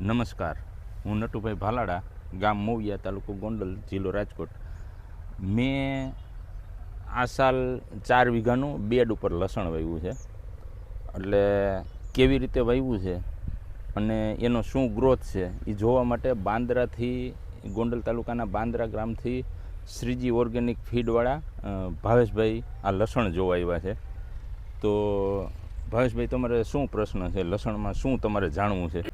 નમસ્કાર. હું નટુભાઈ ભાલાડા, ગામ મોવિયા તાલુકો ગોંડલ, જિલ્લો રાજકોટ. મેં આ સાલ ચાર વીઘાનું બેડ ઉપર લસણ વાવ્યું છે. એટલે કેવી રીતે વાવ્યું છે અને એનો શું ગ્રોથ છે એ જોવા માટે બાંદ્રાથી, ગોંડલ તાલુકાના બાંદ્રા ગ્રામથી શ્રીજી ઓર્ગેનિક ફીડવાળા ભાવેશભાઈ આ લસણ જોવા આવ્યા છે. તો ભાવેશભાઈ, તમારે શું પ્રશ્ન છે? લસણમાં શું તમારે જાણવું છે?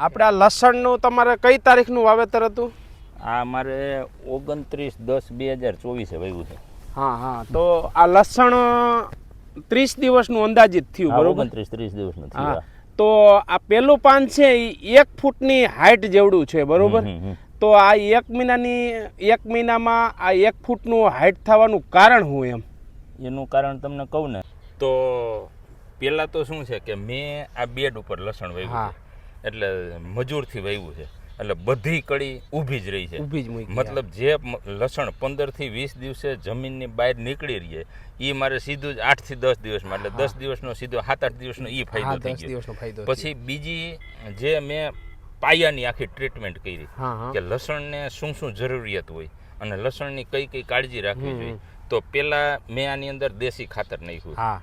આપણે આ લસણનું તમારે કઈ તારીખનું વાવેતર હતું? આ મારે ઓગણત્રીસ દસ બે હજાર ચોવીસે વયું છે. હા હા. તો આ લસણ ત્રીસ દિવસનું અંદાજિત થયું બરોબર? ઓગણત્રીસ ત્રીસ દિવસનું હા. તો આ પેલું પાન છે એક ફૂટની હાઈટ જેવડું છે બરોબર? તો આ એક મહિનાની એક મહિનામાં આ એક ફૂટનું હાઈટ થવાનું કારણ હું એમ? એનું કારણ તમને કહું ને તો પહેલાં તો શું છે કે મેં આ બેડ ઉપર લસણ વાવ્યું એટલે મજૂરથી વાવ્યું છે. એટલે બધી કડી ઊભી જ રહી છે. ઊભી જ મતલબ જે લસણ પંદરથી વીસ દિવસે જમીનની બહાર નીકળી રહીએ એ મારે સીધું જ આઠથી દસ દિવસમાં એટલે દસ દિવસનો સીધો સાત આઠ દિવસનો એ ફાયદો થઈ ગયો. પછી બીજી જે મેં પાયાની આખી ટ્રીટમેન્ટ કરી કે લસણને શું શું જરૂરિયાત હોય અને લસણની કઈ કઈ કાળજી રાખવી જોઈએ. તો પેલા મેં આની અંદર દેશી ખાતર નાખ્યું. હા.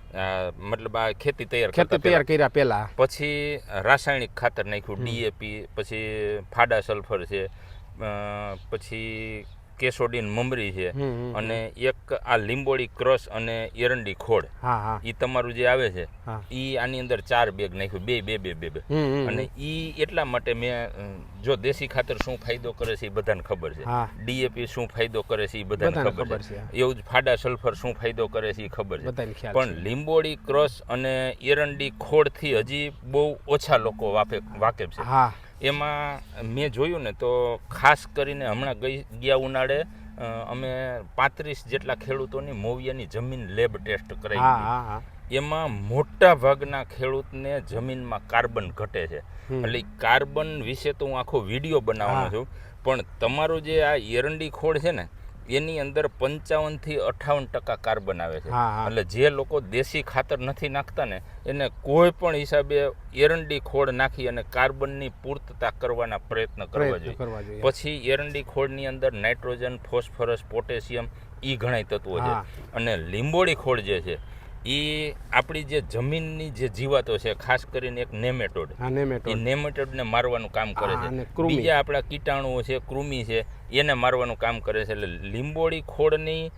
મતલબ આ ખેતી તૈયાર ખેતી તૈયાર કર્યા પેલા પછી રાસાયણિક ખાતર નાખ્યું ડીએપી પછી ફાડા સલ્ફર છે પછી કેસોડીન મમરી છે. અને એક આ લીંબોળી ક્રશ અને એરંડી ખોડ હા તમારું જે આવે છે ઈ આની અંદર ચાર બેગ નાખ્યું બે બે બે બે બે. અને ઈ એટલા માટે મેં જો દેશી ખાતર શું ફાયદો કરે છે એ બધાને ખબર છે. ડીએપી શું ફાયદો કરે છે એ બધાને ખબર છે. એવું જ ફાડા સલ્ફર શું ફાયદો કરે છે એ ખબર છે. પણ લીંબોળી ક્રશ અને એરંડી ખોડથી હજી બહુ ઓછા લોકો વાકેફ છે. એમાં મેં જોયું ને તો ખાસ કરીને હમણાં ગઈ ગયા ઉનાળે અમે પાંત્રીસ જેટલા ખેડૂતોની મોવિયાની જમીન લેબ ટેસ્ટ કરાવી એમાં મોટા ભાગના ખેડૂતને જમીનમાં કાર્બન ઘટે છે. એટલે કાર્બન વિશે તો હું આખો વીડિયો બનાવવાનો છું. પણ તમારું જે આ એરંડી ખોળ છે ને એની અંદર પંચાવનથી અઠાવન ટકા કાર્બન આવે છે. એટલે જે લોકો દેશી ખાતર નથી નાખતા ને એને કોઈ પણ હિસાબે એરંડી ખોળ નાખી અને કાર્બનની પૂર્તતા કરવાના પ્રયત્ન કરવા જોઈએ. પછી એરંડી ખોળની અંદર નાઇટ્રોજન ફોસ્ફરસ પોટેશિયમ ઈ ઘણા તત્વો છે. અને લીંબોળી ખોળ જે છે એ આપણી જે જમીનની જે જીવાતો છે ખાસ કરીને એક નેમેટોડ. એ નેમેટોડ. નેમેટોડને મારવાનું કામ કરે છે. બીજા આપણા કીટાણુઓ છે કૃમિ છે એને મારવાનું કામ કરે છે. એટલે લીંબોળી ખોળની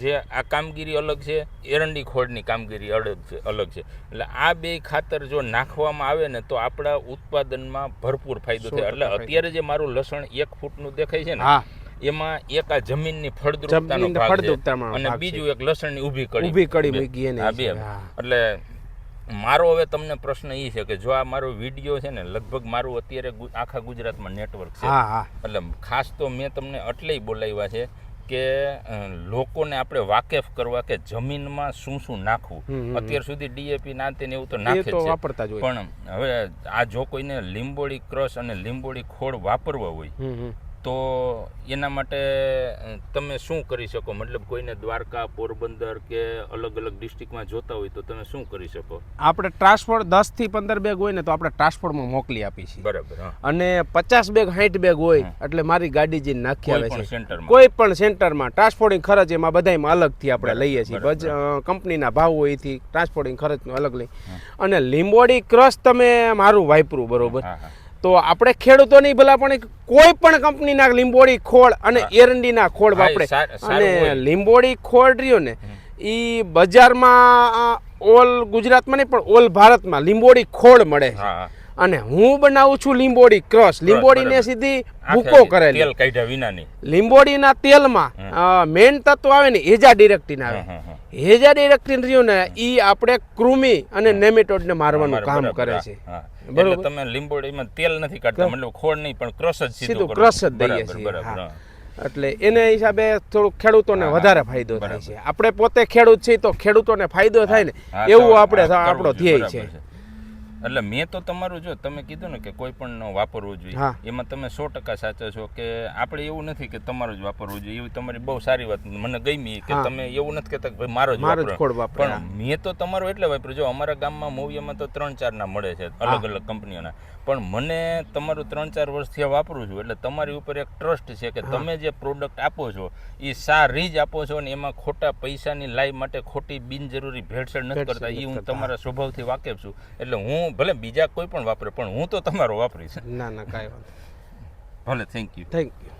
જે આ કામગીરી અલગ છે એરંડી ખોળની કામગીરી અલગ છે અલગ છે. એટલે આ બે ખાતર જો નાખવામાં આવે ને તો આપણા ઉત્પાદનમાં ભરપૂર ફાયદો થાય. એટલે અત્યારે જે મારું લસણ એક ફૂટનું દેખાય છે ને એમાં એક આ જમીનની ફળદ્રુપતાનો ભાગ છે અને બીજું એક લસણની ઊભી કડી ઊભી કડી મૂકી એને બે. એટલે મારો હવે તમને પ્રશ્ન એ છે કે જો આ મારો વીડિયો છે ને લગભગ મારું અત્યારે આખા ગુજરાતમાં નેટવર્ક છે. એટલે ખાસ તો મેં તમને એટલે બોલાવ્યા છે કે લોકોને આપણે વાકેફ કરવા કે જમીનમાં શું શું નાખવું. અત્યાર સુધી ડીએપી ના તેને એવું તો નાખે છે. પણ હવે આ જો કોઈને લીંબોળી ક્રશ અને લીંબોળી ખોળ વાપરવા હોય. તો એના માટે તમે શું કરી શકો? મતલબ કોઈને દ્વારકા પોરબંદર કે અલગ અલગ ડિસ્ટ્રિક્ટમાં જોતા હોય તો તમે શું કરી શકો? આપણે ટ્રાન્સપોર્ટ દસથી પંદર બેગ હોય ને તો આપણે ટ્રાન્સપોર્ટમાં મોકલી આપીએ છીએ. બરાબર અને પચાસ બેગ સાઠ બેગ હોય એટલે મારી ગાડી જઈને નાખી આવે છે સેન્ટરમાં. કોઈ પણ સેન્ટરમાં. ટ્રાન્સપોર્ટિંગ ખર્ચ એમાં બધામાં અલગથી આપણે લઈએ છીએ. કંપનીના ભાવ હોય એથી ટ્રાન્સપોર્ટિંગ ખર્ચનું અલગ લઈ અને લીંબોડી ક્રશ તમે મારું વાપરું બરોબર? તો આપણે ખેડૂતોની ભલા પણ કોઈ પણ કંપનીના લીંબોડી ખોળ અને એરંડીના ખોળ વાપરે. અને. લીંબોડી ખોળ રહ્યો ને એ બજારમાં ઓલ ગુજરાતમાં નહીં પણ ઓલ ભારતમાં લીંબોડી ખોળ મળે છે. અને હું બનાવું છું લીંબોડી ક્રશ. લીંબોડીને સીધી ભૂકો કરેલી. તેલ કાઢ્યા વિનાની. લીંબોડીના તેલમાં મેન તત્વ આવે ને હેજા ડિરેક્ટિન આવે. હેજા ડિરેક્ટિન રહ્યું ને એ આપણે કૃમિ અને નેમેટોડને મારવાનું કામ કરે છે. બરોબર. તમે લીંબોડીમાં તેલ નથી કાઢતા મતલબ ખોળ નહીં પણ ક્રોસ જ સીધું ક્રોસ જ દઈએ છીએ. એટલે એને હિસાબે થોડું ખેડૂતોને. વધારે ફાયદો થાય છે. આપણે પોતે ખેડૂત છીએ તો ખેડૂતોને ફાયદો થાય ને એવું આપણે આપણો ધ્યેય છે. એટલે મેં તો તમારું જો તમે કીધું ને કે કોઈ પણ વાપરવું જોઈએ. એમાં તમે સો ટકા સાચા છો કે આપણે એવું નથી કે તમારું જ વાપરવું જોઈએ. એવી તમારી બહુ સારી વાત મને ગમી કે તમે એવું નથી કહેતા કે ભાઈ મારો જ વાપરો. પણ મેં તો તમારો એટલે વાપર્યું. જો અમારા ગામમાં મૂવીમાં તો ત્રણ ચાર ના મળે છે અલગ અલગ કંપનીઓના. પણ મને તમારું ત્રણ ચાર વર્ષથી વાપરું છું એટલે તમારી ઉપર એક ટ્રસ્ટ છે કે તમે જે પ્રોડક્ટ આપો છો એ સારી જ આપો છો અને એમાં ખોટા પૈસાની લાઈ માટે ખોટી બિનજરૂરી ભેળસેળ નથી કરતા. એ હું તમારા સ્વભાવથી વાકેફ છું. એટલે હું ભલે બીજા કોઈ પણ વાપરે પણ હું તો તમારો વાપરીશ. ના ના કાંઈ વાંધો ભલે થેન્ક યુ થેન્ક યુ